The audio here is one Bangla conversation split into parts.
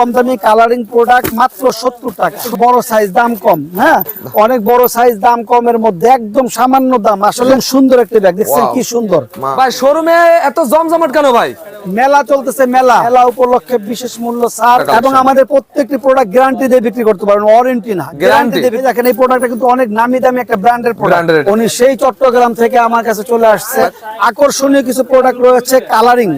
কম দামি কালারিং প্রোডাক্ট মাত্র সত্তর টাকা। বড় সাইজ দাম কম হ্যাঁ? অনেক বড় সাইজ দাম কমের মধ্যে একদম সামান্য দাম আসলে সুন্দর একটা ব্যাগ দেখছেন কি সুন্দর। ভাই শোরুমে এত জমজমাট কেন ভাই? মেলা চলতেছে মেলা। মেলা উপলক্ষে বিশেষ মূল্য ছাড় এবং আমাদের প্রত্যেকটি প্রোডাক্ট গ্যারান্টি দিয়ে বিক্রি করতে পারেন ওয়ারেন্টি না। গ্যারান্টি দিয়ে দেখেন এই প্রোডাক্টটা কিন্তু অনেক নামি দামি একটা ব্র্যান্ডের প্রোডাক্ট উনি সেই চট্টগ্রাম থেকে আমার কাছে চলে আসছে। আকর্ষণীয় কিছু প্রোডাক্ট রয়েছে কালারিং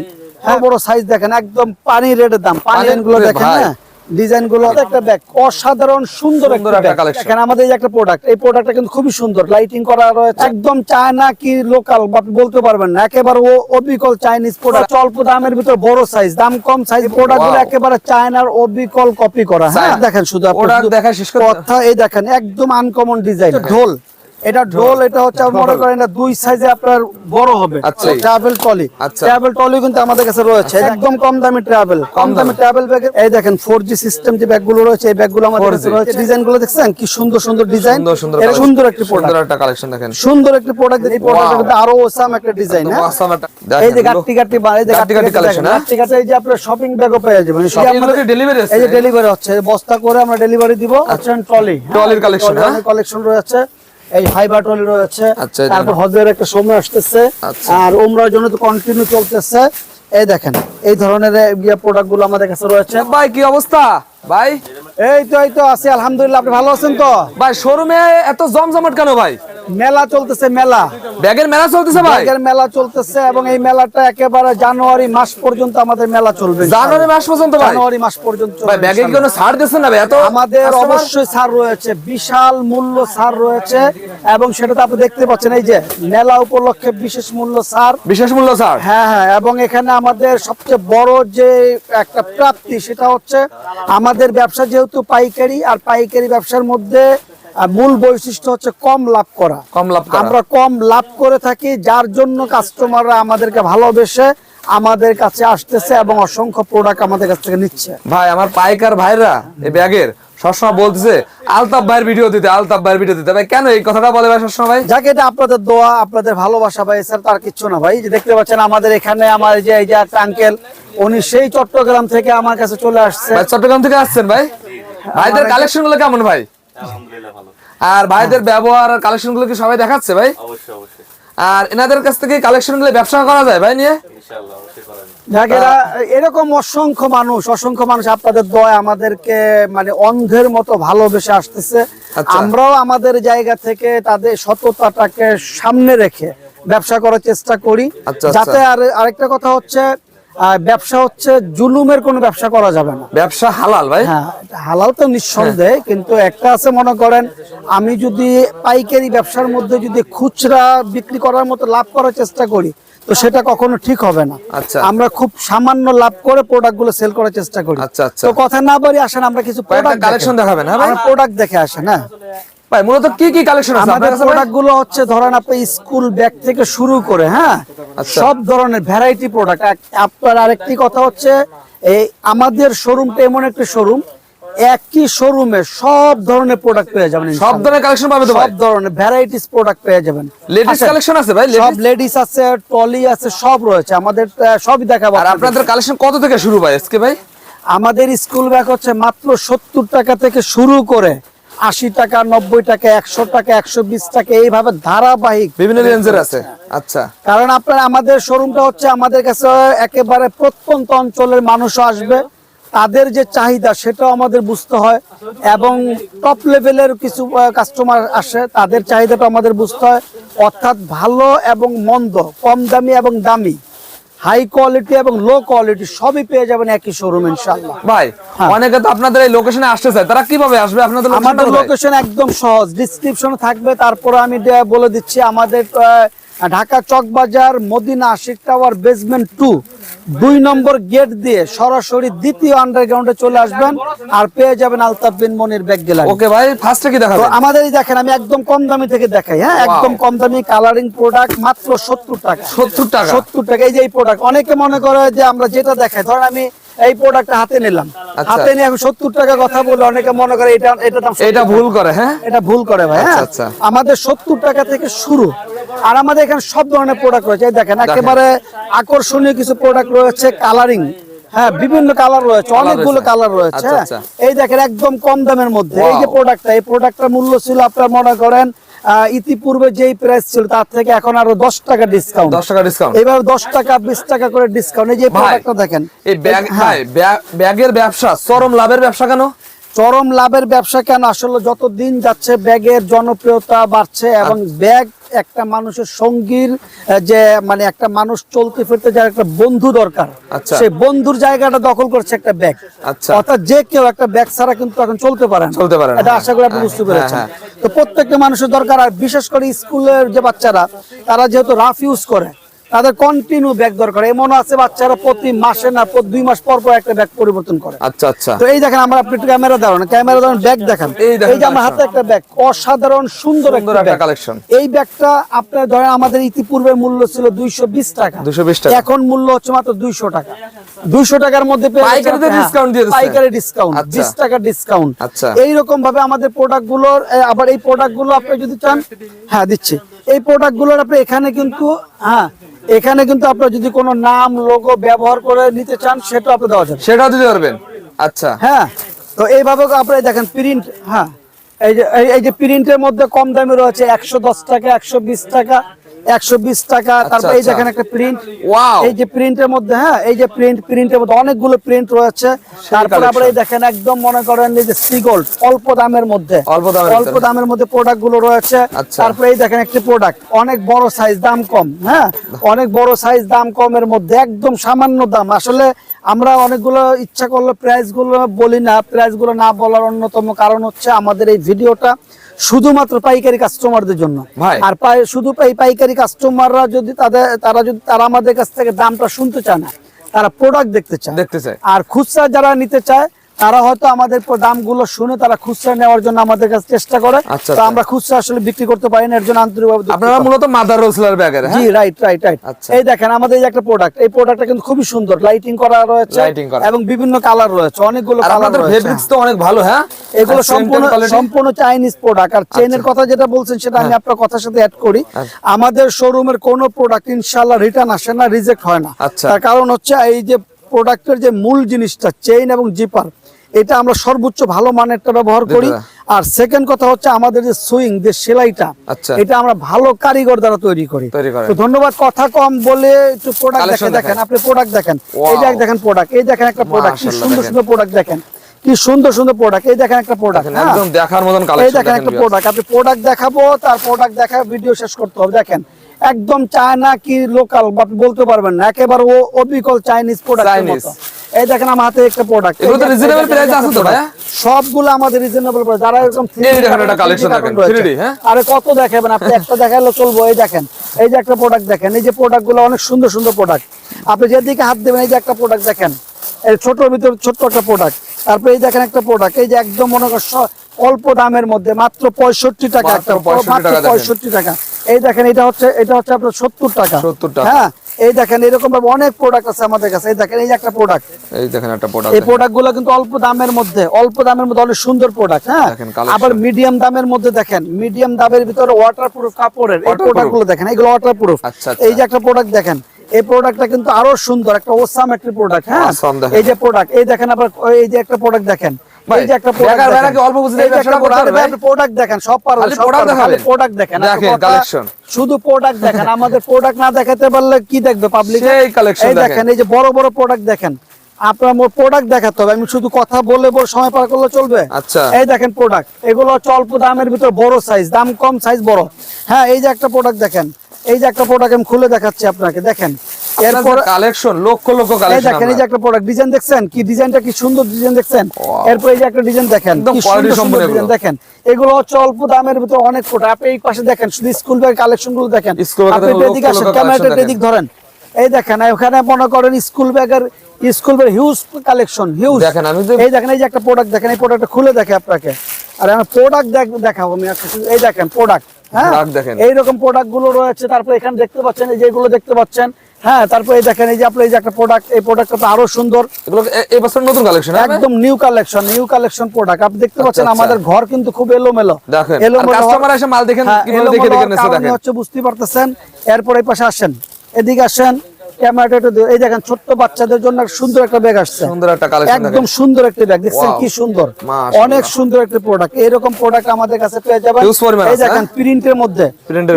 বড় বড় সাইজ দেখেন একদম পানি রেটের দাম। পানি গুলো দেখেন না ডিজাইনগুলো একটা ব্যাগ অসাধারণ সুন্দর একটা আমাদের একটা প্রোডাক্ট এই প্রোডাক্টটা কিন্তু খুবই সুন্দর। লাইটিং করা রয়েছে। একদম চায়না কি লোকাল বলতে পারবেন না। একেবারে ও অবিকল চাইনিজ প্রোডাক্ট অল্প দামের ভিতর বড় সাইজ দাম কম সাইজ প্রোডাক্টগুলো একেবারে চায়নার অবিকল কপি করা। হ্যাঁ দেখেন শুধু কথা এই দেখেন একদম আনকমন ডিজাইন ঢোল। এটা ঢোল এটা হচ্ছে মনে করেন এটা দুই সাইজে আপনার বড় হবে। আচ্ছা। ট্রাভেল আচ্ছা। ট্রাভেল ট্রলি কিন্তু আমাদের কাছে রয়েছে। একদম কম দামি ট্রাভেল কম দামি ট্রাভেল ব্যাগ এই দেখেন 4G সিস্টেম যে ব্যাগগুলো রয়েছে এই ব্যাগগুলো আমাদের কাছে রয়েছে। ডিজাইনগুলো দেখছেন? কি সুন্দর সুন্দর ডিজাইন সুন্দর একটি প্রোডাক্ট একটা কালেকশন দেখেন। সুন্দর একটি প্রোডাক্ট এই প্রোডাক্টের মধ্যে আরও ওসাম একটা ডিজাইন একটা- এই যে গাট্টি গাট্টি বা এই যে collection, collection হ্যাঁ? গাট্টি গাট্টি এই যে আপনার শপিং ব্যাগও পেয়ে যাবেন। Shopping আমাদের- bag এ আছে? এই যে ডেলিভারি হচ্ছে। বস্তা করে আমরা ডেলিভারি দিব। আচ্ছা। ট্রলি Trolley র collection, হ্যাঁ? কালেকশন রয়েছে। এই হাইবার ট্রলি রয়েছে। আচ্ছা, তারপর হজের একটা সময় আসতেছে। আচ্ছা। আর ওমরার জন্য তো কন্টিনিউ চলতেছে। এই দেখেন এই ধরনের প্রোডাক্টগুলো আমাদের কাছে রয়েছে। ভাই কি অবস্থা? ভাই? এই তো এই তো আছি আলহামদুলিল্লাহ আপনি ভালো আছেন তো? ভাই শোরুমে এত জমজমাট কেন ভাই? মেলা চলতেছে মেলা। ব্যাগের মেলা চলতেছে ভাই? ব্যাগের মেলা চলতেছে এবং এই মেলাটা একেবারে জানুয়ারি মাস পর্যন্ত আমাদের মেলা চলবে জানুয়ারি মাস পর্যন্ত জানুয়ারি মাস পর্যন্ত ভাই ব্যাগে কি কোনো ছাড় দিচ্ছেন না ভাই? এত আমাদের অবশ্যই ছাড় রয়েছে বিশাল মূল্য ছাড় রয়েছে এবং সেটা তো আপনি দেখতে পাচ্ছেন এই যে মেলা উপলক্ষে বিশেষ মূল্য ছাড়। বিশেষ মূল্য ছাড়? হ্যাঁ হ্যাঁ এবং এখানে আমাদের সবচেয়ে বড় যে একটা প্রাপ্তি সেটা হচ্ছে আমাদের ব্যবসা যেহেতু পাইকারি আর পাইকারি ব্যবসার মধ্যে আহ, মূল বৈশিষ্ট্য হচ্ছে কম লাভ করা। কম লাভ করা। আমরা কম লাভ করে থাকি যার জন্য কাস্টমাররা আমাদেরকে ভালোবেসে আমাদের কাছে আসতেছে এবং অসংখ্য প্রোডাক্ট আমাদের কাছ থেকে নিচ্ছে। ভাই আমার পাইকার ভাইরা এই ব্যাগের সবসময় বলতেছে আলতাফ ভাইয়ের ভিডিও দিতে আলতাফ ভাইয়ের ভিডিও দিতে। ভাই কেন এই কথাটা বলে ভাই সবসময় ভাই? যাকে এটা আপনাদের দোয়া আপনাদের ভালোবাসা ভাই স্যার তার কিচ্ছু না ভাই। যে দেখতে পাচ্ছেন আমাদের এখানে আমার এই যে এই যে একটা আঙ্কেল উনি সেই চট্টগ্রাম থেকে আমার কাছে চলে আসছে। চট্টগ্রাম থেকে আসছেন ভাই? ভাইদের কালেকশনগুলো কেমন ভাই? আর ভাইদের ব্যবহার আর কালেকশনগুলো কি সবাই দেখাচ্ছে ভাই? অবশ্যই অবশ্যই। আর এনাদের কাছ থেকে কালেকশনগুলো ব্যবসা করা যায় ভাই নিয়ে? এরকম অসংখ্য মানুষ অসংখ্য মানুষ আপনাদের দয় আমাদেরকে মানে অন্ধের মতো ভালোবেসে আসতেছে। আচ্ছা। আমরাও আমাদের জায়গা থেকে তাদের সততাটাকে সামনে রেখে ব্যবসা করার চেষ্টা করি। আচ্ছা, আচ্ছা। যাতে আর আরেকটা কথা হচ্ছে ব্যবসা হচ্ছে জুলুমের কোনো ব্যবসা করা যাবে না। ব্যবসা হালাল ভাই? হ্যাঁ হালাল তো নিঃসন্দেহে কিন্তু একটা আছে মনে করেন আমি যদি পাইকারি ব্যবসার মধ্যে যদি খুচরা বিক্রি করার মতো লাভ করার চেষ্টা করি তো সেটা কখনো ঠিক হবে না। আচ্ছা। আমরা খুব সামান্য লাভ করে প্রোডাক্টগুলো সেল করার চেষ্টা করি। আচ্ছা, আচ্ছা। তো কথা না বলি আসেন আমরা কিছু প্রোডাক্ট collection দেখাবেন, হ্যাঁ প্রোডাক্ট দেখে আসেন হ্যাঁ। ভাই মূলত কি কি কালেকশন আছে? আমাদের আপনার কাছে ভাই? প্রোডাক্টগুলো হচ্ছে ধরেন আপনি স্কুল ব্যাগ থেকে শুরু করে হ্যাঁ? আচ্ছা। সব ধরনের ভ্যারাইটি প্রোডাক্ট আপনার আরেকটি কথা হচ্ছে এই আমাদের শোরুমটা এমন একটা শোরুম একই শোরুমে সব ধরনের প্রোডাক্ট পেয়ে যাবেন সব ধরনের কালেকশন পাবে তো সব ধরনের ভ্যারাইটিস প্রোডাক্ট পেয়ে যাবেন। লেডিস কালেকশন আছে ভাই? সব লেডিস আছে টলি আছে সব রয়েছে। আমাদের সবই দেখাবো আর আপনাদের। কালেকশন কত থেকে শুরু ভাই এসকে ভাই? আমাদের স্কুল ব্যাগ হচ্ছে মাত্র সত্তর টাকা থেকে শুরু করে। আশি টাকা নব্বই টাকা একশো টাকা একশো বিশ টাকা এইভাবে ধারাবাহিক বিভিন্ন রেঞ্জের আছে। আচ্ছা। কারণ আপনার আমাদের শোরুমটা হচ্ছে আমাদের কাছে একেবারে প্রত্যন্ত অঞ্চলের মানুষও আসবে। তাদের যে চাহিদা সেটাও আমাদের বুঝতে হয়। এবং টপ লেভেলের কিছু কাস্টমার আসে তাদের চাহিদাটা আমাদের বুঝতে হয়। অর্থাৎ ভালো এবং মন্দ কম দামি এবং দামি। হাই কোয়ালিটি এবং লো কোয়ালিটি সবই পেয়ে যাবেন একই শোরুম ইনশাআল্লাহ। ভাই হ্যাঁ। অনেকে তো আপনাদের এই লোকেশনে আসতে চায়। তারা কীভাবে আসবে? আপনাদের আমাদের লোকেশন একদম সহজ। ডিসক্রিপশনে থাকবে তারপরে আমি বলে দিচ্ছি। আমাদের Dhaka Chawkbazar Madina Ashiq tower basement two দুই নম্বর গেট দিয়ে সরাসরি দ্বিতীয় আন্ডারগ্রাউন্ডে চলে আসবেন আর পেয়ে যাবেন Altaf bin Monir bag gallery okay ভাই ফার্স্টে কি তো দেখাবেন? আমাদের এই দেখেন আমি একদম কম দামি থেকে দেখাই হ্যাঁ? একদম কম দামি কালারিং প্রোডাক্ট মাত্র সত্তর টাকা। 70 টাকা? সত্তর টাকা এই যে এই প্রোডাক্ট অনেকে মনে করে যে আমরা যেটা দেখাই ধরেন আমি এই প্রোডাক্টটা হাতে নিলাম। আচ্ছা। হাতে নিয়ে এখন সত্তর টাকা কথা বলে অনেকে মনে করে এটা এটা দাম এটা ভুল করে হ্যাঁ? এটা ভুল করে ভাই হ্যাঁ? আচ্ছা, আচ্ছা। আমাদের সত্তর টাকা থেকে শুরু। আর আমাদের এখানে সব ধরনের প্রোডাক্ট রয়েছে। এই দেখেন একেবারে আকর্ষণীয় কিছু প্রোডাক্ট রয়েছে কালারিং হ্যাঁ বিভিন্ন কালার রয়েছে অনেকগুলো কালার রয়েছে। আচ্ছা। এই দেখেন একদম কম দামের মধ্যে। এই যে. প্রোডাক্টটা এই প্রোডাক্টটার মূল্য ছিল আপনার মনে করেন ইতিপূর্বে যেই প্রাইস ছিল তার থেকে এখন আরও দশ টাকা ডিসকাউন্ট দশ টাকা ডিসকাউন্ট এবার দশ টাকা বিশ টাকা করে ডিসকাউন্ট এই যে প্রোডাক্টটা দেখেন। এই ব্যাগ হ্যাঁ। ব্যাগ- ব্যাগের ব্যবসা চরম লাভের ব্যবসা কেন? চরম লাভের ব্যবসা কেন আসলে যত দিন যাচ্ছে ব্যাগের জনপ্রিয়তা বাড়ছে এবং ব্যাগ একটা মানুষের সঙ্গীর যে মানে একটা মানুষ চলতে ফিরতে যার একটা বন্ধু দরকার আচ্ছা। সেই বন্ধুর জায়গাটা দখল করছে একটা ব্যাগ আচ্ছা। অর্থাৎ যে কেউ একটা ব্যাগ ছাড়া কিন্তু এখন চলতে পারে না চলতে পারে এটা হ্যাঁ। আশা করি আপনি হ্যাঁ, বুঝতে পেরেছেন হ্যাঁ, তো প্রত্যেকটা মানুষের দরকার আর বিশেষ করে স্কুলের যে বাচ্চারা তারা যেহেতু রাফ ইউজ করে তাদের কন্টিনিউ ব্যাগ দরকার এমন আছে বাচ্চারা প্রতি মাসে না প্রতি দুই মাস পর পর একটা ব্যাগ পরিবর্তন করে আচ্ছা আচ্ছা তো এই দেখেন আমরা আপনি ক্যামেরা দাঁড়ান ক্যামেরা দাঁড়ান ব্যাগ দেখেন এই যে আমার হাতে একটা ব্যাগ অসাধারণ সুন্দর একটা collection। এই ব্যাগটা আপনার ধরেন আমাদের ইতিপূর্বে মূল্য ছিল দুইশো বিশ টাকা 220 টাকা। এখন মূল্য হচ্ছে মাত্র দুইশো টাকা দুইশো টাকার মধ্যে? পাইকারি ডিসকাউন্ট আচ্ছা। বিশ টাকা ডিসকাউন্ট আচ্ছা। এইরকম ভাবে আমাদের প্রোডাক্টগুলোর আবার এই প্রোডাক্টগুলো আপনি যদি চান হ্যাঁ দিচ্ছি এই প্রোডাক্টগুলোর আপনি এখানে কিন্তু হ্যাঁ এখানে কিন্তু আপনার যদি কোনো নাম লোগো ব্যবহার করে নিতে চান সেটা আপনি দেওয়া যাবে। সেটাও দিতে পারবেন? আচ্ছা। হ্যাঁ তো এইভাবে আপনারা দেখেন প্রিন্ট হ্যাঁ এই যে এই- এই যে প্রিন্টের মধ্যে কম দামে রয়েছে একশো দশ টাকা একশো বিশ টাকা। একশো বিশ টাকা। তারপর এই আচ্ছা। দেখেন একটা প্রিন্ট Wow! এই যে প্রিন্টের মধ্যে হ্যাঁ এই যে প্রিন্ট প্রিন্টের মধ্যে অনেকগুলো প্রিন্ট রয়েছে। তারপরে আবার এই দেখেন একদম মনে করেন যে সিগোল্ড অল্প দামের মধ্যে। অল্প দামের অল্প দামের মধ্যে প্রোডাক্টগুলো রয়েছে। আচ্ছা। তারপরে এই দেখেন একটি প্রোডাক্ট অনেক বড় সাইজ দাম কম হ্যাঁ? অনেক বড় সাইজ দাম কমের মধ্যে একদম সামান্য দাম। আসলে আমরা অনেকগুলো ইচ্ছা করলে প্রাইসগুলো বলি না প্রাইসগুলো না বলার অন্যতম কারণ হচ্ছে আমাদের এই ভিডিওটা শুধুমাত্র পাইকারি কাস্টমারদের জন্য। আর শুধু পাই- পাইকারি কাস্টমাররা যদি তাদের তারা যদি তারা আমাদের কাছ থেকে দামটা শুনতে চায় না তারা প্রোডাক্ট দেখতে চায়। দেখতে চায়। আর খুচরা যারা নিতে চায় তারা হয়তো আমাদের দামগুলো শুনে তারা খুচরা নেওয়ার জন্য আমাদের কাছে চেষ্টা করে। আচ্ছা, তো আচ্ছা। আমরা খুচরা আসলে বিক্রি করতে পারি না এর জন্য আন্তরিকভাবে আপনারা মূলত মাদার রোসলার ব্যাগের জি হ্যাঁ রাইট রাইট রাইট আচ্ছা। এই দেখেন আমাদের এই একটা প্রোডাক্ট এই প্রোডাক্টটা কিন্তু খুবই সুন্দর। লাইটিং করা রয়েছে এবং বিভিন্ন কালার রয়েছে অনেকগুলো কালার রয়েছে। ফেব্রিক্স তো অনেক ভালো হ্যাঁ? এগুলো সম্পূর্ণ সম্পূর্ণ চাইনিজ প্রোডাক্ট আর চেনের আচ্ছা। কথা যেটা বলছেন সেটা আমি আপনার কথার সাথে অ্যাড করি। আমাদের শোরুমের কোনো প্রোডাক্ট ইনশাআল্লাহ রিটার্ন আসে না রিজেক্ট হয় না। তার কারণ হচ্ছে এই যে প্রোডাক্টের যে মূল জিনিসটা চেইন এবং জিপার এটা আমরা সর্বোচ্চ ভালো মানেরটা ব্যবহার করি। আর সেকেন্ড কথা হচ্ছে আমাদের যে সুইং যে সেলাইটা আচ্ছা। এটা আমরা ভালো কারিগর দ্বারা তৈরি করি। তো ধন্যবাদ কথা কম বলে একটু প্রোডাক্ট Collection দেখে দেখেন আপনি প্রোডাক্ট দেখেন। এই যে দেখেন প্রোডাক্ট এই দেখেন একটা প্রোডাক্ট কি সুন্দর সুন্দর প্রোডাক্ট দেখেন। কি সুন্দর সুন্দর প্রোডাক্ট এই দেখেন একটা প্রোডাক্ট একদম দেখার মতন এই কালেকশন দেখেন একটা প্রোডাক্ট আপনি প্রোডাক্ট দেখাবো তার প্রোডাক্ট দেখা ভিডিও শেষ করতে হবে। দেখেন একদম চায়না কি লোকাল বলতে পারবেন না। একেবারে ও অবিকল চাইনিজ প্রোডাক্ট। এই দেখেন আমার হাতে একটা প্রোডাক্ট এগুলো তো reasonable price আছে তো ভাইয়া? সবগুলো আমাদের রিজনেবল প্রাইস যারা এরকম 3D এই দেখেন একটা collection 3D কার্টুন দেখেন, 3D, হ্যাঁ? আরে কত দেখাবেন আপনি? একটা দেখাইলে চলবো এই দেখেন। এই যে একটা প্রোডাক্ট দেখেন এই যে প্রোডাক্টগুলো অনেক সুন্দর সুন্দর প্রোডাক্ট আপনি যেদিকে হাত দেবেন এই যে একটা প্রোডাক্ট দেখেন। এই ছোটর ভিতরে ছোট্ট একটা প্রোডাক্ট তারপরে এই দেখেন একটা প্রোডাক্ট এই যে একদম মনে অল্প দামের মধ্যে মাত্র পঁয়ষট্টি টাকা একটা 65 মাত্র। পঁয়ষট্টি টাকা। এই দেখেন এটা হচ্ছে এটা হচ্ছে আপনার সত্তর টাকা। 70 টাকা। হ্যাঁ এই দেখেন এরকম ভাবে অনেক প্রোডাক্ট আছে আমাদের কাছে। এই দেখেন এই একটা প্রোডাক্ট এই দেখেন একটা প্রোডাক্ট এই প্রোডাক্টগুলো কিন্তু অল্প দামের মধ্যে অল্প দামের মধ্যে অনেক সুন্দর প্রোডাক্ট হ্যাঁ? আবার মিডিয়াম দামের মধ্যে দেখেন মিডিয়াম দামের ভিতরে ওয়াটার প্রুফ কাপড়ের এই প্রোডাক্টগুলো দেখেন এগুলো ওয়াটার প্রুফ আচ্ছা, আচ্ছা। এই যে একটা প্রোডাক্ট দেখেন এই প্রোডাক্টটা কিন্তু আরও সুন্দর একটা ওসাম একটা প্রোডাক্ট হ্যাঁ? এই যে প্রোডাক্ট এই দেখেন আবার এই যে একটা প্রোডাক্ট দেখেন এই যে একটা প্রোডাক্ট বেকার বেড়া কি অল্প বুঝতে এই ব্যবসাটা করতে পারবে ভাই? প্রোডাক্ট দেখেন সব পারবে খালি সব product পারবে, খালি দেখাবেন? প্রোডাক্ট দেখেন দেখেন, কথা, শুধু প্রোডাক্ট দেখেন। আমাদের প্রোডাক্ট না দেখাতে পারলে কি দেখবে পাবলিক এই দেখেন। দেখেন। এই যে বড় বড় প্রোডাক্ট দেখেন। আপনার মোট প্রোডাক্ট দেখাতে হবে। আমি শুধু কথা বলে বলে সময় পার করলে চলবে? আচ্ছা। এই দেখেন প্রোডাক্ট এগুলো হচ্ছে অল্প দামের ভিতর বড় সাইজ দাম কম সাইজ বড়। হ্যাঁ এই যে একটা প্রোডাক্ট দেখেন। এই যে একটা প্রোডাক্ট আমি খুলে দেখাচ্ছি আপনাকে দেখেন। এরপর কালেকশন লক্ষ লক্ষ কালেকশন দেখেন এই যে একটা প্রোডাক্ট ডিজাইন দেখছেন? কি ডিজাইনটা কি সুন্দর ডিজাইন দেখছেন? এরপর এই যে একটা ডিজাইন দেখেন কি সুন্দর সুন্দর ডিজাইন দেখেন। এগুলো হচ্ছে অল্প দামের ভিতর অনেক প্রোডাক্ট আপনি এই পাশে দেখেন শুধু স্কুল ব্যাগ কালেকশনগুলো দেখেন। আপনি এদিকে আসেন ক্যামেরাটা এদিক ধরেন। এই দেখেন ওখানে মনে করেন স্কুল ব্যাগের school bag huge collection huge দেখেন, আমি এই দেখেন এই যে একটা প্রোডাক্ট দেখেন এই প্রোডাক্টটা খুলে দেখে আপনাকে। আর আমি প্রোডাক্ট দেখাবো আমি এই দেখেন প্রোডাক্ট হ্যাঁ এইরকম প্রোডাক্টগুলো রয়েছে তারপরে এখানে দেখতে পাচ্ছেন এই যেগুলো দেখতে পাচ্ছেন। হ্যাঁ তারপরে দেখেন এই যে আপনার এই যে একটা প্রোডাক্ট এই প্রোডাক্টটা তো আরও সুন্দর। এগুলো এই বছর নতুন কালেকশন একদম new collection new collection product আপনি দেখতে পাচ্ছেন আচ্ছা। আমাদের ঘর কিন্তু খুব এলোমেলো। দেখেন এলোমেলো কাস্টমার এসে মাল দেখেন হ্যাঁ, কীভাবে দেখে দেখে হওয়ার নেছে দেখেন। হচ্ছে বুঝতে পারতেছেন এরপর এই পাশে আসেন। এদিকে আসেন। ক্যামেরাটা একটু এই দেখেন ছোট্ট বাচ্চাদের জন্য সুন্দর একটা ব্যাগ আসছে। সুন্দর একটা কালেকশন একদম সুন্দর একটা ব্যাগ দেখছেন কি সুন্দর? অনেক সুন্দর একটা প্রোডাক্ট এরকম প্রোডাক্ট আমাদের কাছে পেয়ে যাবেন। এই দেখেন হ্যাঁ? প্রিন্টের মধ্যে।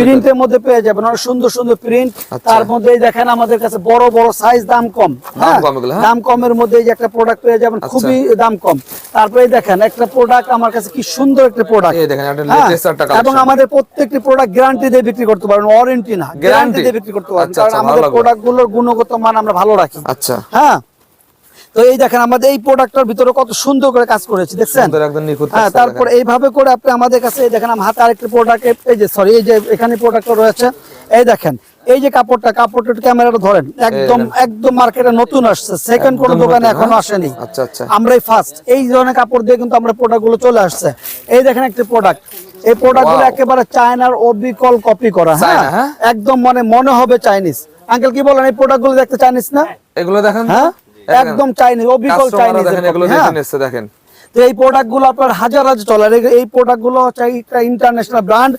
প্রিন্টের মধ্যে পেয়ে যাবেন। অনেক সুন্দর সুন্দর প্রিন্ট। তার মধ্যে এই দেখেন আমাদের কাছে বড় বড় সাইজ দাম কম হ্যাঁ? হ্যাঁ? কমের মধ্যে এই যে একটা প্রোডাক্ট পেয়ে যাবেন আচ্ছা। খুবই দাম কম। তারপরে দেখেন একটা প্রোডাক্ট আমার কাছে কি সুন্দর একটা প্রোডাক্ট এই দেখেন, একটা latest একটা collection। এবং আমাদের প্রত্যেকটি প্রোডাক্ট গ্যারান্টি দিয়ে বিক্রি করতে পারবেন ওয়ারেন্টি না। গ্যারান্টি দিয়ে বিক্রি করতে পারবেন আচ্ছা, কারণ আচ্ছা, আমাদের লাগল। গুণগত মান আমরা ভালো রাখি। আচ্ছা। হ্যাঁ? তো এই দেখেন আমাদের এই প্রোডাক্টটার ভিতরে কত সুন্দর করে কাজ করেছি দেখছেন? সুন্দর একদম নিখুঁত হ্যাঁ তারপর। এইভাবে করে আপনি আমাদের কাছে এই দেখেন আমার হাতে আরেকটা প্রোডাক্ট এই যে সরি এই যে এখানে প্রোডাক্টটা রয়েছে এই দেখেন এই যে কাপড়টা কাপড়টা ক্যামেরাটা ধরেন একদম একদম মার্কেটে নতুন আসছে সেকেন্ড কোন দোকানে এখনও হ্যাঁ? আসেনি। আচ্ছা, আচ্ছা। আমরাই ফার্স্ট এই ধরনের কাপড় দিয়ে কিন্তু আমরা প্রোডাক্টগুলো চলে আসছে। এই দেখেন একটা প্রোডাক্ট এই প্রোডাক্টগুলো একেবারে চায়নার অবিকল কপি করা হ্যাঁ? হ্যাঁ? একদম মানে মনে হবে চাইনিজ আঙ্কেল কি বলেন এই প্রোডাক্টগুলো দেখতে চাইনিস না? এগুলো দেখেন? হ্যাঁ? একদম চাইনিস অবিকল দেখেন এগুলো দেখে দেখেন। তো এই প্রোডাক্টগুলো আপনার হাজার হাজার চলে আর এই- প্রোডাক্টগুলো হচ্ছে একটা ইন্টারন্যাশনাল ব্র্যান্ড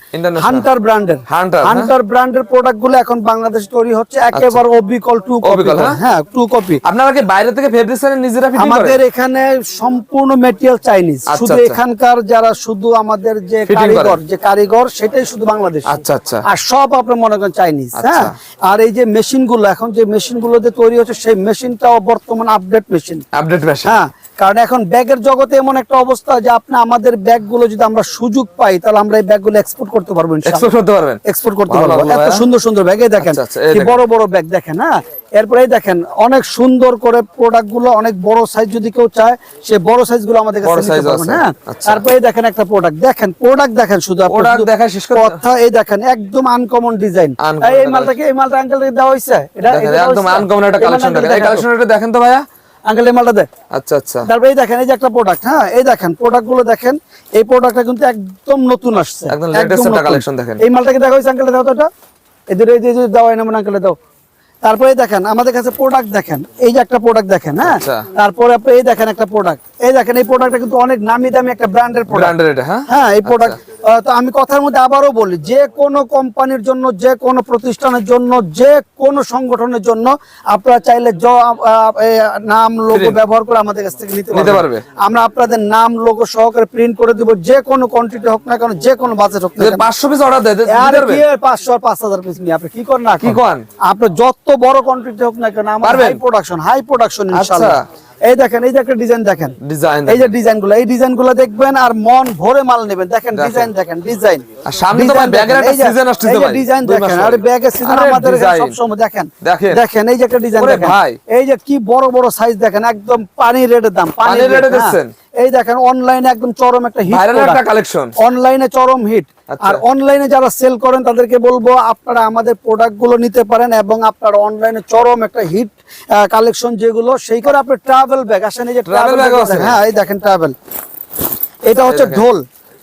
হান্টার ব্র্যান্ডের হ্যাঁ? হান্টার ব্র্যান্ডের প্রোডাক্টগুলো এখন বাংলাদেশে তৈরি হচ্ছে একেবারে অবিকল টু কপি অবিকল, হ্যাঁ? হ্যাঁ টু কপি আপনারা কি বাইরে থেকে ফেব্রিক নিজেরা ফিটিং আমাদের এখানে সম্পূর্ণ মেটেরিয়াল চাইনিজ আচ্ছা, শুধু আচ্ছা। এখানকার যারা শুধু আমাদের যে কারিগর যে কারিগর সেটাই শুধু বাংলাদেশ। আচ্ছা, আচ্ছা। আর সব আপনার মনে করেন চাইনিজ আচ্ছা। হ্যাঁ? আর এই যে মেশিনগুলো এখন যে মেশিনগুলো দিয়ে তৈরি হচ্ছে সেই মেশিনটাও বর্তমান আপডেট মেশিন আপডেট মেশিন হ্যাঁ কারণ এখন ব্যাগের জগতে এমন একটা অবস্থা যে আপনি আমাদের ব্যাগগুলো যদি আমরা সুযোগ পাই তাহলে আমরা এই ব্যাগগুলো এক্সপোর্ট করতে পারব এক্সপোর্ট করতে পারবেন? এক্সপোর্ট করতে পারব। এত সুন্দর সুন্দর ব্যাগ এই দেখেন আচ্ছা, আচ্ছা, দেখেন। বড় বড় ব্যাগ দেখেন হ্যাঁ? এরপরে দেখেন অনেক সুন্দর করে প্রোডাক্টগুলো অনেক বড় সাইজ যদি কেউ চায় সে বড় সাইজগুলো আমাদের কাছে। হ্যাঁ? আচ্ছা। তারপরে দেখেন একটা প্রোডাক্ট দেখেন প্রোডাক্ট দেখেন শুধু দেখা শেষ কথা এই দেখেন একদম আনকমন ডিজাইন এই মালটাকে এই মালটা আঙ্কেল দেওয়া হয়েছে? এটা এটা একদম আনকমন একটা কালেকশন দেখেন। এই কালেকশনটা দেখেন তো ভাইয়া। আঙ্কেল মালটা দেখ। আচ্ছা আচ্ছা। তারপরে এই দেখেন এই যে একটা প্রোডাক্ট হ্যাঁ এই দেখেন প্রোডাক্টগুলো দেখেন এই প্রোডাক্টটা কিন্তু একদম নতুন আসছে। একদম একটা নতুন। দেখেন। এই মালটাকে দেখা আঙ্কেল দাও তো এটা। এই যে এই যে দাও এই আঙ্কেল দাও। তারপরে দেখেন আমাদের কাছে প্রোডাক্ট দেখেন এই যে একটা প্রোডাক্ট দেখেন হ্যাঁ? আচ্ছা। তারপরে আপনি এই দেখেন একটা প্রোডাক্ট এই দেখেন এই প্রোডাক্টটা কিন্তু অনেক নামি দামি একটা ব্র্যান্ডের প্রোডাক্ট ব্র্যান্ডের এটা হ্যাঁ? হ্যাঁ এই প্রোডাক্ট তো আমি কথার মধ্যে আবারও বলি যে কোনো কোম্পানির জন্য যে কোনো প্রতিষ্ঠানের জন্য যে কোনো সংগঠনের জন্য আপনারা চাইলে নাম লোগো ব্যবহার করে আমাদের কাছ থেকে নিতে নিতে পারবে। আমরা আপনাদের নাম লোগো সহকারে প্রিন্ট করে দিব যে কোনো কোয়ান্টিটি হোক না কেন যে কোনো বাজেট হোক না পাঁচশো পিস অর্ডার দেয় দিতে আরে আর 500 আর 5000 পিস নিয়ে আপনি কি করেন না কি করেন? আপনি যত বড় কোয়ান্টিটি হোক না কেন আমার হাই প্রোডাকশন হাই প্রোডাকশন। ইনশাআল্লাহ। এই দেখেন এই যে একটা ডিজাইন দেখেন ডিজাইন এই যে ডিজাইনগুলো এই ডিজাইনগুলো দেখবেন আর মন ভরে মাল নেবেন দেখেন। ডিজাইন দেখেন ডিজাইন আর সামনে তো ভাই ব্যাগের একটা season আসতেছে ভাই, ডিজাইন দেখেন আর ব্যাগের সিজন আমাদের সব সময় দেখেন দেখেন। এই যে একটা ডিজাইন দেখেন ভাই। এই যে কি বড় বড় সাইজ দেখেন একদম পানি রেটের দাম পানি রেটে দেখছেন হ্যাঁ। দিচ্ছেন? এই দেখেন অনলাইনে একদম চরম একটা হিট একটা কালেকশন অনলাইনে চরম হিট আচ্ছা। আর অনলাইনে যারা সেল করেন তাদেরকে বলব আপনারা আমাদের প্রোডাক্টগুলো নিতে পারেন এবং আপনারা অনলাইনে চরম একটা হিট কালেকশন যেগুলো সেই করে আপনি ট্রাভেল ব্যাগ আসেন এই যে ট্রাভেল ব্যাগ আছে? হ্যাঁ এই দেখেন ট্রাভেল এটা হচ্ছে ঢোল।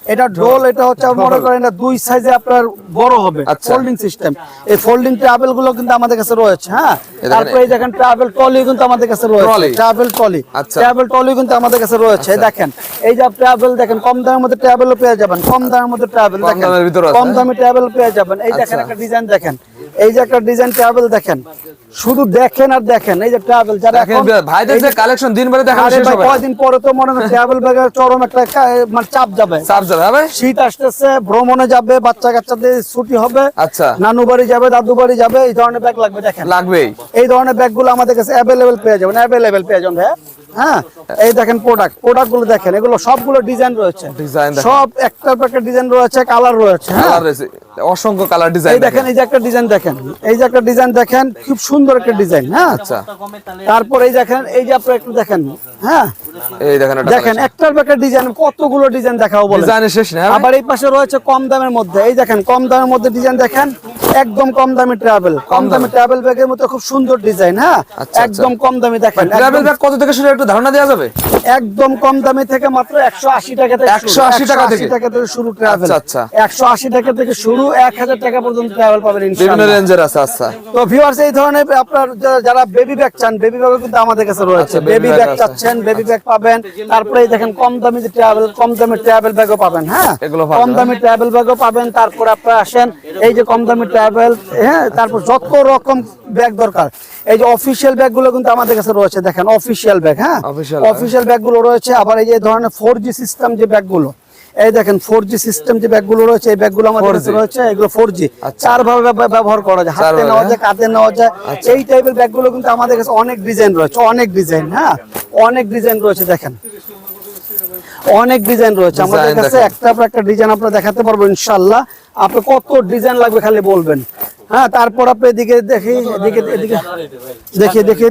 এটা এটা হচ্ছে মনে করেন এটা দুই সাইজে আপনার বড় হবে আচ্ছা। ফোল্ডিং সিস্টেম এই ফোল্ডিং ট্রাভেলগুলো কিন্তু আমাদের কাছে রয়েছে হ্যাঁ। তারপরে এই দেখেন ট্রাভেল ট্রলি কিন্তু আমাদের কাছে রয়েছে। ট্রাভেল আচ্ছা। ট্রাভেল ট্রলি কিন্তু আমাদের কাছে রয়েছে দেখেন। এই যে ট্রাভেল দেখেন কম দামের মধ্যে ট্রাভেলও পেয়ে যাবেন কম দামের মধ্যে ট্রাভেল দেখেন। কম? দামে ট্রাভেল পেয়ে যাবেন। এই দেখেন আচ্ছা। একটা ডিজাইন দেখেন। এই যে একটা ডিজাইন ট্রাভেল দেখেন। শুধু দেখেন আর দেখেন এই যে ট্রাভেল যারা ভাইদের যে কালেকশন দিন দেখানো আরে শেষ হবে কয়দিন পরে তো মনে হয় ট্রাভেল ব্যাগের চরম একটা মানে চাপ যাবে। চাপ শীত আসতেছে ভ্রমণে যাবে বাচ্চা কাচ্চাদের ছুটি হবে। আচ্ছা। নানু বাড়ি যাবে দাদু বাড়ি যাবে এই ধরনের ব্যাগ লাগবে দেখেন। লাগবেই। এই ধরনের আমাদের কাছে অ্যাভেলেবেল পেয়ে যাবেন অ্যাভেলেবেল পেয়ে যাবেন হ্যাঁ? এই দেখেন প্রোডাক্ট প্রোডাক্টগুলো দেখেন এগুলো সবগুলো ডিজাইন রয়েছে। সব একটার পর একটা ডিজাইন রয়েছে কালার রয়েছে হ্যাঁ? কালার রয়েছে অসংখ্য কালার ডিজাইন দেখেন এই যে একটা ডিজাইন দেখেন এই যে একটা ডিজাইন দেখেন খুব সুন্দর একটা ডিজাইন হ্যাঁ? আচ্ছা। তারপর এই দেখেন এই যে আপনারা একটু দেখেন হ্যাঁ? এই দেখেন দেখেন একটার একটা ডিজাইন কতগুলো ডিজাইন দেখাবো বলে ডিজাইনের শেষ নেই আবার এই পাশে রয়েছে কম দামের মধ্যে। এই দেখেন কম দামের মধ্যে ডিজাইন দেখেন একদম কম দামি ট্রাভেল কম দামি ট্রাভেল ব্যাগের মধ্যে খুব সুন্দর ডিজাইন হ্যাঁ? আচ্ছা, একদম কম দামি দেখেন ট্রাভেল ব্যাগ কত থেকে শুরু একটু ধারণা দেওয়া যাবে? একদম কম দামি থেকে মাত্র একশো আশি টাকা থেকে 180 টাকা থেকে? টাকা থেকে শুরু ট্রাভেল আচ্ছা, আচ্ছা। টাকা থেকে শুরু এক হাজার টাকা পর্যন্ত ট্রাভেল পাবেন বিভিন্ন রেঞ্জের আছে আচ্ছা। তো ভিউয়ার্স এই ধরনের আপনার যারা বেবি ব্যাগ চান বেবি ব্যাগ কিন্তু আমাদের কাছে রয়েছে। আচ্ছা, বেবি ব্যাগ চাচ্ছেন বেবি ব্যাগ পাবেন। তারপরে এই দেখেন কম দামি যে ট্রাভেল কম দামি ট্রাভেল ব্যাগও পাবেন হ্যাঁ? কম দামি ট্রাভেল ব্যাগও পাবেন। তারপর আপনারা আসেন এই যে কম দামি ট্রাভেল হ্যাঁ? তারপর যত রকম ব্যাগ দরকার। এই যে অফিসিয়াল ব্যাগগুলো কিন্তু আমাদের কাছে রয়েছে। দেখেন অফিসিয়াল ব্যাগ হ্যাঁ? অফিসিয়াল ব্যাগগুলো ব্যাগগুলো রয়েছে। আবার এই যে ধরনের ফোর জি সিস্টেম যে ব্যাগগুলো এই দেখেন ফোর জি সিস্টেম যে ব্যাগগুলো রয়েছে এই ব্যাগগুলো আমাদের কাছে রয়েছে এগুলো ফোর জি আচ্ছা। চার ভাবে ব্যবহার করা যায় হাতে নেওয়া হ্যাঁ? যায় কাঁধে নেওয়া যায়। এই টাইপের ব্যাগগুলো কিন্তু আমাদের কাছে অনেক ডিজাইন রয়েছে অনেক ডিজাইন হ্যাঁ। অনেক ডিজাইন রয়েছে দেখেন। অনেক ডিজাইন রয়েছে। আমাদের কাছে একটা পর একটা ডিজাইন আপনারা দেখাতে পারব ইনশাল্লাহ আপনার কত ডিজাইন লাগবে খালি বলবেন। হ্যাঁ তারপর আপনি এদিকে দেখি এদিকে এদিকে। দেখি দেখি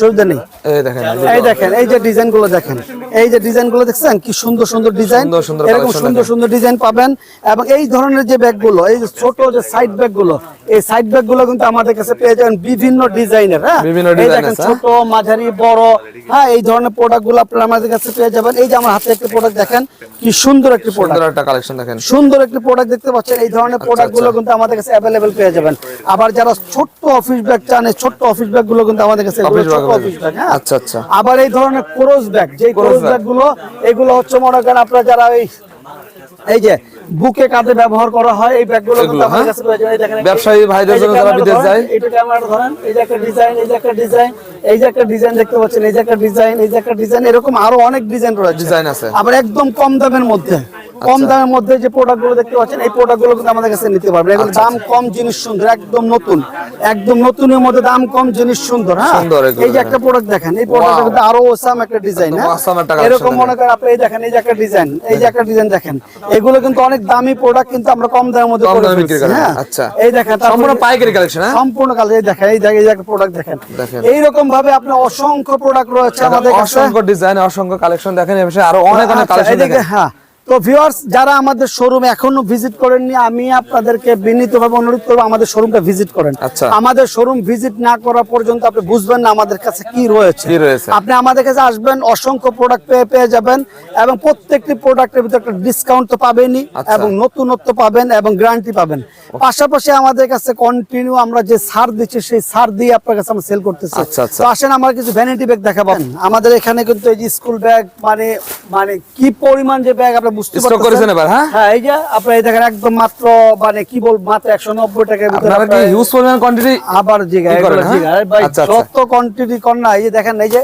সুবিধা নেই। এই দেখেন এই যে দেখেন এই যে ডিজাইনগুলো দেখেন। এই যে ডিজাইনগুলো দেখছেন কি সুন্দর সুন্দর ডিজাইন। এরকম সুন্দর সুন্দর ডিজাইন পাবেন। এবং এই ধরনের যে ব্যাগগুলো এই যে ছোট যে সাইড ব্যাগগুলো এই সাইড ব্যাগগুলো কিন্তু আমাদের কাছে পেয়ে যাবেন বিভিন্ন ডিজাইনের হ্যাঁ? এই দেখেন ছোট মাঝারি বড় হ্যাঁ এই ধরনের প্রোডাক্টগুলো আপনারা আমাদের কাছে পেয়ে যাবেন। এই যে আমার হাতে একটা প্রোডাক্ট দেখেন কি সুন্দর একটি প্রোডাক্ট একটা কালেকশন দেখেন। সুন্দর একটি প্রোডাক্ট দেখতে পাচ্ছেন এই ধরনের প্রোডাক্টগুলো কিন্তু আমাদের কাছে অ্যাভেলেবেল পেয়ে যাবেন। আবার যারা ছোট্ট অফিস ব্যাগ চান এই ছোট্ট অফিস ব্যাগগুলো কিন্তু আমাদের কাছে। অফিস ব্যাগ হ্যাঁ আচ্ছা, আচ্ছা। আবার এই ধরনের ক্রোজ ব্যাগ যে ক্রোজ ব্যাগগুলো এগুলো হচ্ছে মনে করেন আপনারা যারা এই এই যে বুকে কাঁধে ব্যবহার করা হয় এই ব্যাগগুলো কিন্তু আমাদের হ্যাঁ? কাছে ব্যবসায়ী ভাইদের জন্য যারা বিদেশ যায়। এইটা ক্যামেরাটা ধরেন এই যে একটা ডিজাইন এই যে একটা ডিজাইন এই যে একটা ডিজাইন দেখতে পাচ্ছেন এই যে একটা ডিজাইন এই যে একটা ডিজাইন এরকম আরও অনেক ডিজাইন রয়েছে Design আছে। আবার একদম কম দামের মধ্যে কম আচ্ছা। দামের মধ্যে যে প্রোডাক্টগুলো দেখতে পাচ্ছেন এই প্রোডাক্টগুলো কিন্তু আমাদের কাছে নিতে পারবেন। এগুলো আচ্ছা, দাম কম জিনিস সুন্দর একদম নতুন। একদম নতুনের মধ্যে দাম কম জিনিস সুন্দর হ্যাঁ? এই যে একটা প্রোডাক্ট দেখেন এই Wow. কিন্তু আরও ওসাম একটা ডিজাইন হ্যাঁ? এরকম মনে করেন আপনি এই দেখেন এই যে একটা ডিজাইন এই যে একটা ডিজাইন দেখেন। এগুলো কিন্তু অনেক দামি প্রোডাক্ট কিন্তু আমরা কম দামের মধ্যে করে করেন, হ্যাঁ? আচ্ছা। এই দেখেন সম্পূর্ণ পাইকারি কালেকশন হ্যাঁ? সম্পূর্ণ কাজ এই দেখেন এই দেখেন এই যে একটা প্রোডাক্ট দেখেন। দেখেন। এইরকম ভাবে আপনি অসংখ্য প্রোডাক্ট রয়েছে আমাদের কাছে। অসংখ্য ডিজাইন অসংখ্য কালেকশন দেখেন এ বিষয়ে আরও অনেক অনেক আচ্ছা, কালেকশন দেখেন। হ্যাঁ। তো ভিউয়ার্স যারা আমাদের শোরুম এখনও ভিজিট করেননি আমি আপনাদেরকে বিনীতভাবে অনুরোধ করব আমাদের শোরুমটা ভিজিট করেন। আচ্ছা। আমাদের শোরুম ভিজিট না করা পর্যন্ত আপনি বুঝবেন না আমাদের কাছে কি রয়েছে। আপনি আমাদের কাছে আসবেন অসংখ্য প্রোডাক্ট পেয়ে পেয়ে যাবেন এবং প্রত্যেকটি প্রোডাক্টের ভিতরে একটা ডিসকাউন্ট তো পাবেনই আচ্ছা। এবং নতুনত্ব পাবেন এবং গ্যারান্টি পাবেন। পাশাপাশি আমাদের কাছে কন্টিনিউ আমরা যে সার দিচ্ছি সেই সার দিয়ে আপনার কাছে আমরা সেল করতেছি। আচ্ছা, আচ্ছা। তো আসেন আমার কিছু ভ্যানিটি ব্যাগ দেখাবেন আমাদের এখানে কিন্তু এই যে স্কুল ব্যাগ মানে মানে কি পরিমাণ যে ব্যাগ আপনি বুঝতে Stock করেছেন এবার, হ্যাঁ? হ্যাঁ এই যে আপনার দেখেন একদম মাত্র মানে কি বল মাত্র একশো নব্বই টাকার ভিতরে আপনারা কি হিউজ পরিমাণ কোয়ান্টিটি আবার জিগা কি করেন, এগুলো হ্যাঁ? জিগা ভাই আচ্ছা, আচ্ছা। যত কোয়ান্টিটি কর না এই যে দেখেন এই যে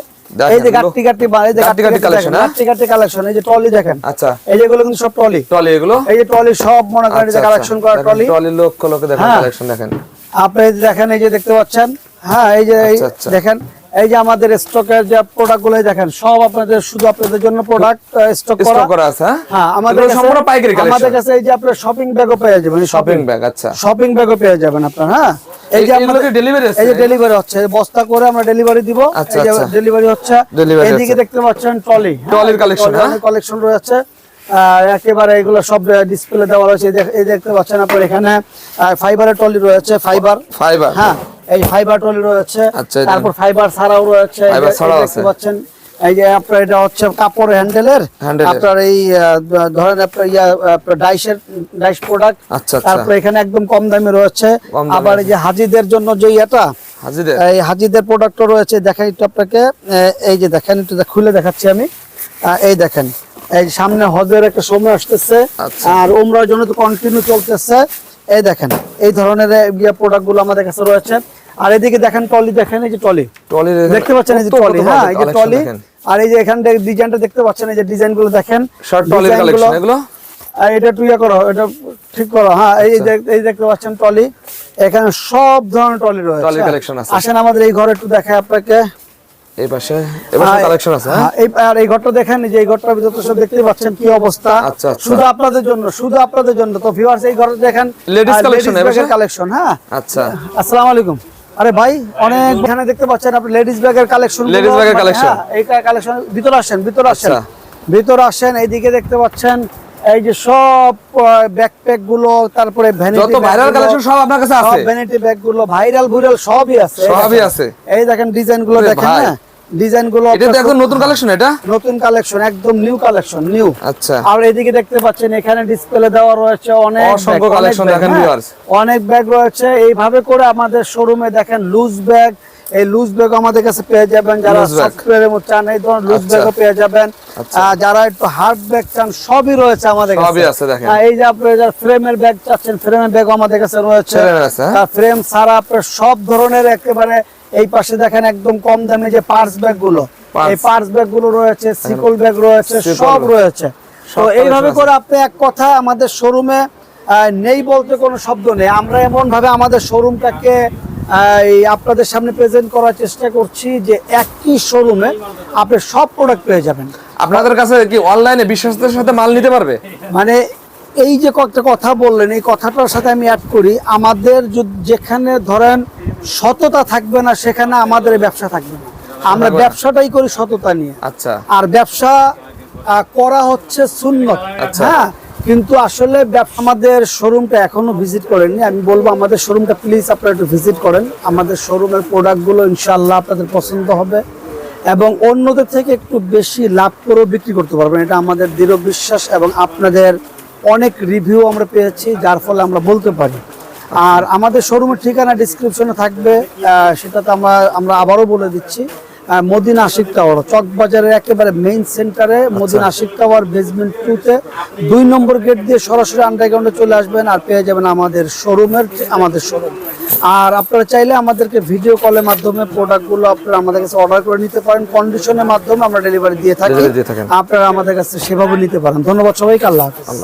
এই যে এগুলো- গাট্টি গাট্টি বা এই যে গাট্টি গাট্টি গাট্টি গাট্টি collection, collection হ্যাঁ? গাট্টি গাট্টি কালেকশন এই যে ট্রলি দেখেন আচ্ছা এই যেগুলো কিন্তু সব ট্রলি টলি এগুলো এই যে ট্রলি সব মনে করেন যে কালেকশন করা ট্রলি টলি লক্ষ লক্ষ দেখেন হ্যাঁ। কালেকশন দেখেন আপনি দেখেন এই যে দেখতে পাচ্ছেন হ্যাঁ এই যে আচ্ছা, আচ্ছা। দেখেন এই যে আমাদের স্টকের যে প্রোডাক্টগুলো দেখেন সব আপনাদের শুধু আপনাদের জন্য প্রোডাক্ট স্টক করা। আছে হ্যাঁ? হ্যাঁ আমাদের সম্পূর্ণ পাইকারি আমাদের কাছে এই যে আপনার শপিং ব্যাগও পেয়ে যাবেন শপিং ব্যাগ আচ্ছা। শপিং ব্যাগও পেয়ে যাবেন আপনার হ্যাঁ? এই যে আমাদের ডেলিভারি এই যে ডেলিভারি হচ্ছে বস্তা করে আমরা ডেলিভারি দিব। আচ্ছা, এই যে আচ্ছা। ডেলিভারি হচ্ছে হচ্ছে। দেখতে পাচ্ছেন ট্রলি ট্রলির হ্যাঁ? কালেকশন রয়েছে। একেবারে এগুলো সব ডিসপ্লে দেওয়া রয়েছে। এই দেখতে পাচ্ছেন আপনার এখানে ফাইবারের ট্রলি রয়েছে ফাইবার ফাইবার হ্যাঁ এই ফাইবার ট্রলি রয়েছে আচ্ছা, তারপর ফাইবার ছাড়াও রয়েছে দেখতে পাচ্ছেন এই যে আপনার এটা হচ্ছে কাপড়ের হ্যান্ডেলের এর। আপনার এই ধরেন আপনার ইয়া ডাইসের ডাইস প্রোডাক্ট। তারপর এখানে একদম কম দামে রয়েছে। আবার এই যে হাজিদের জন্য যে ইয়েটা এই হাজিদের প্রোডাক্টও রয়েছে দেখেন একটু আপনাকে এই যে দেখেন একটু খুলে দেখাচ্ছি আমি। এই দেখেন এই সামনে হজের একটা সময় আসতেছে আচ্ছা। আর উমরার জন্য তো কন্টিনিউ চলতেছে। এই দেখেন এই ধরনের ইয়ে প্রোডাক্টগুলো আমাদের কাছে রয়েছে। আর এদিকে দেখেন টলি দেখেন এই যে টলি টলি দেখতে পাচ্ছেন এই যে টলি হ্যাঁ এই যে টলি আর এই যে এখান থেকে ডিজাইনটা দেখতে পাচ্ছেন এই যে ডিজাইনগুলো দেখেন শর্ট গুলো- কালেকশন এগুলো? আর এটা একটু ইয়ে করো এটা ঠিক করো হ্যাঁ এই আচ্ছা। এই দেখতে পাচ্ছেন টলি এখানে সব ধরনের টলি রয়েছে। টলির collection আছে। আসেন আমাদের এই ঘরে একটু দেখাই আপনাকে। এই পাশে এবার হ্যাঁ, কালেকশন আছে হ্যাঁ? হ্যাঁ, এই আর এই ঘরটা দেখেন এই যে এই ঘরটার ভিতরে তো সব দেখতে পাচ্ছেন কি অবস্থা। আচ্ছা, আচ্ছা। শুধু আপনাদের জন্য শুধু আপনাদের জন্য। তো ভিউয়ার্স এই ঘরে দেখেন এ বসে? কালেকশন হ্যাঁ। আচ্ছা। আসসালামু আলাইকুম। আরে ভাই অনেক এখানে দেখতে পাচ্ছেন আপনি লেডিস ব্যাগের কালেকশন লেডিস ব্যাগের collection। এই কালেকশন ভিতর আসেন ভিতর আসেন ভিতর আসেন এইদিকে দেখতে পাচ্ছেন এই যে সব ব্যাকপ্যাকগুলো তারপরে ভ্যানিটি যত ভাইরাল কালেকশন সব আপনার কাছে আছে ভ্যানিটি ব্যাগগুলো ভাইরাল ভুরাল সবই আছে সবই আছে। এই দেখেন ডিজাইনগুলো দেখেন ভাই। হ্যাঁ ডিজাইনগুলো এটা তো একদম নতুন কালেকশন এটা নতুন কালেকশন একদম নিউ কালেকশন নিউ আচ্ছা আর এদিকে দেখতে পাচ্ছেন এখানে ডিসপ্লে দেওয়া রয়েছে অনেক অসংখ্য bag, দেখেন হ্যাঁ। viewers। অনেক ব্যাগ রয়েছে এইভাবে করে আমাদের শোরুমে দেখেন লুজ ব্যাগ এই লুজ ব্যাগ আমাদের কাছে পেয়ে যাবেন যারা। সফটওয়্যারের মধ্যে চান এই ধরনের লুজ আচ্ছা। ব্যাগও পেয়ে যাবেন আচ্ছা। যারা একটু হার্ড ব্যাগ চান সবই রয়েছে আমাদের কাছে সবই আছে, দেখেন। এই যে আপনার যারা ফ্রেমের ব্যাগ চাচ্ছেন ফ্রেমের ব্যাগ আমাদের কাছে রয়েছে হ্যাঁ? ফ্রেম ছাড়া আপনার সব ধরনের একেবারে এই পাশে দেখেন একদম কম দামে যে পার্স ব্যাগগুলো এই পার্স ব্যাগগুলো রয়েছে সিকল ব্যাগ রয়েছে সব রয়েছে। তো এইভাবে করে আপনি এক কথা আমাদের শোরুমে নেই বলতে কোনো শব্দ নেই। আমরা এমন ভাবে আমাদের শোরুমটাকে আপনাদের সামনে প্রেজেন্ট করার চেষ্টা করছি যে একই শোরুমে আপনি সব প্রোডাক্ট পেয়ে যাবেন। আপনাদের কাছে কি অনলাইনে বিশ্বাসের সাথে মাল নিতে পারবে? মানে এই যে কয়েকটা কথা বললেন এই কথাটার সাথে আমি অ্যাড করি। আমাদের যেখানে ধরেন সততা থাকবে না সেখানে আমাদের ব্যবসা থাকবে না। আমরা ব্যবসাটাই করি সততা নিয়ে। আচ্ছা। আর ব্যবসা করা হচ্ছে সুন্নত। আচ্ছা। হ্যাঁ কিন্তু আসলে ব্যবসা আমাদের শোরুমটা এখনও ভিজিট করেননি। আমি বলব আমাদের শোরুমটা প্লিজ আপনারা একটু ভিজিট করেন। আমাদের শোরুমের প্রোডাক্টগুলো ইনশাল্লাহ আপনাদের পছন্দ হবে। এবং অন্যদের থেকে একটু বেশি লাভ করেও বিক্রি করতে পারবেন। এটা আমাদের দৃঢ় বিশ্বাস এবং আপনাদের অনেক রিভিউ আমরা পেয়েছি যার ফলে আমরা বলতে পারি। আর আমাদের শোরুমের ঠিকানা ডিসক্রিপশনে থাকবে সেটা তো আমরা আমরা আবারও বলে দিচ্ছি মদিনা আশিক টাওয়ার চকবাজারের একেবারে মেইন সেন্টারে মদিনা আশিক টাওয়ার বেসমেন্ট টুতে দুই নম্বর গেট দিয়ে সরাসরি আন্ডারগ্রাউন্ডে চলে আসবেন আর পেয়ে যাবেন আমাদের শোরুমের আমাদের শোরুম আর আপনারা চাইলে আমাদেরকে ভিডিও কলের মাধ্যমে প্রোডাক্টগুলো আপনারা আমাদের কাছে অর্ডার করে নিতে পারেন। কন্ডিশনের মাধ্যমে আমরা ডেলিভারি দিয়ে থাকি। আপনারা আমাদের কাছে সেভাবে নিতে পারেন। ধন্যবাদ সবাইকে আল্লাহ হাফিজ। আল্লাহ।